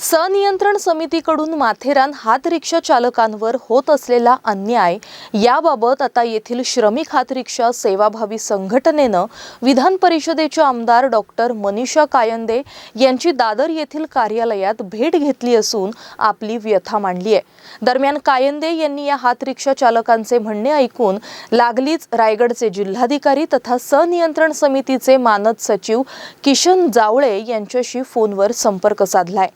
सनियंत्रण समितीकडून माथेरान हात रिक्षा चालकांवर होत असलेला अन्याय याबाबत आता येथील श्रमिक हात रिक्षा सेवाभावी संघटनेनं विधान परिषदेचे आमदार डॉक्टर मनीषा कायंदे यांची दादर येथील कार्यालयात भेट घेतली असून आपली व्यथा मांडली आहे. दरम्यान कायंदे यांनी या हात रिक्षा चालकांचे म्हणणे ऐकून लागलीच रायगडचे जिल्हाधिकारी तथा सनियंत्रण समितीचे मानद सचिव किशन जावळे यांच्याशी फोनवर संपर्क साधलाय.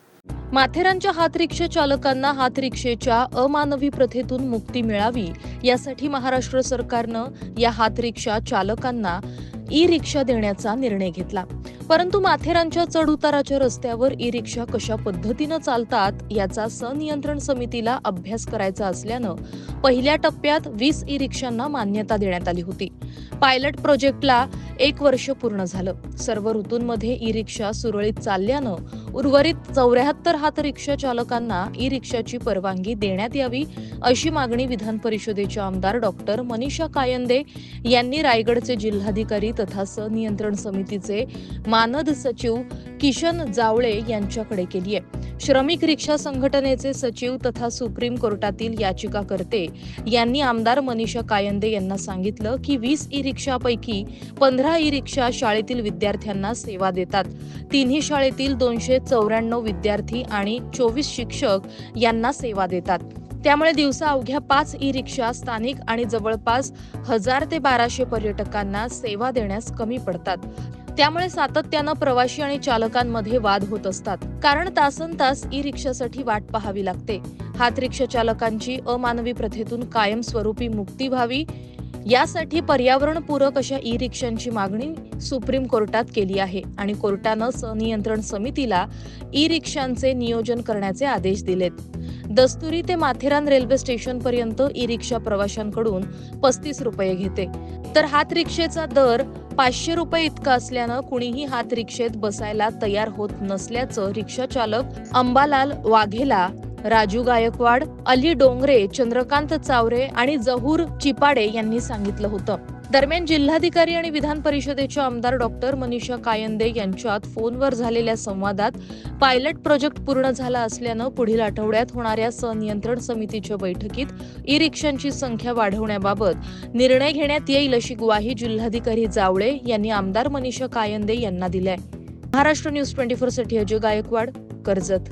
माथेरानच्या हात रिक्षा चालकांना हात रिक्षेच्या अमानवी प्रथेतून मुक्ती मिळावी यासाठी महाराष्ट्र सरकारनं या हात रिक्षा चालकांना ई रिक्षा देण्याचा निर्णय घेतला. परंतु माथेरानच्या चढउताराच्या रस्त्यावर ई रिक्षा कशा पद्धतीनं चालतात याचा सनियंत्रण समितीला अभ्यास करायचा असल्यानं पहिल्या टप्प्यात वीस ई रिक्षांना मान्यता देण्यात आली होती. पायलट प्रोजेक्टला एक वर्ष पूर्ण झालं. सर्व ऋतूंमध्ये ई रिक्षा सुरळीत चालल्यानं उर्वरित चौऱ्याहत्तर हात रिक्षा चालकांना ई रिक्षाची परवानगी देण्यात यावी अशी मागणी विधान परिषदेचे आमदार डॉक्टर मनीषा कायंदे यांनी रायगडचे जिल्हाधिकारी तथा सनियंत्रण समितीचे मानद सचिव किशन जावळे यांच्याकडे केली आहे श्रमिक रिक्षा संघटनेचे सचिव तथा सुप्रीम कोर्टातील याचिकाकर्ते यांनी आमदार मनीषा कायंदे यांना सांगितलं की वीस ई रिक्षापैकी पंधरा ई रिक्षा शाळेतील विद्यार्थ्यांना सेवा देतात. तिन्ही शाळेतील दोनशे चौऱ्याण्णव विद्यार्थी आणि चोवीस शिक्षक यांना सेवा देतात. त्यामुळे दिवसा अवघ्या पाच ई रिक्षा स्थानिक आणि जवळपास हजार ते बाराशे पर्यटकांना सेवा देण्यास कमी पडतात. त्यामुळे सातत्यानं प्रवाशी आणि चालकांमध्ये वाद होत असतात. कारण तासन तास ई रिक्षासाठी वाट पाहावी लागते. हात रिक्षा चालकांची अमानवी प्रथेतून कायमस्वरूपी मुक्ती व्हावी. यासाठी पर्यावरणपूरक अशा ई रिक्षांची मागणी सुप्रीम कोर्टात केली आहे आणि कोर्टानं सनियंत्रण समितीला ई रिक्षांचे नियोजन करण्याचे आदेश दिलेत. दस्तुरी ते माथेरान रेल्वे स्टेशन पर्यंत ई रिक्षा प्रवाशांकडून पस्तीस रुपये घेते. तर हात रिक्षेचा दर पाचशे रुपये इतका असल्यानं कुणीही हात रिक्षेत बसायला तयार होत नसल्याचं रिक्षा चालक अंबालाल वाघेला राजू गायकवाड अली डोंगरे चंद्रकांत चावरे आणि जहूर चिपाडे यांनी सांगितलं होतं. दरम्यान जिल्हाधिकारी आणि विधान परिषदेचे आमदार डॉक्टर मनीषा कायंदे यांच्यात फोनवर झालेल्या संवादात पायलट प्रोजेक्ट पूर्ण झाला असल्यानं पुढील आठवड्यात होणाऱ्या सनियंत्रण समितीच्या बैठकीत ई रिक्षांची संख्या वाढवण्याबाबत निर्णय घेण्यात येईल अशी ग्वाही जिल्हाधिकारी जावळे यांनी आमदार मनीषा कायंदे यांना दिलाय. महाराष्ट्र न्यूज ट्वेंटी फोरसाठी अजय गायकवाड कर्जत.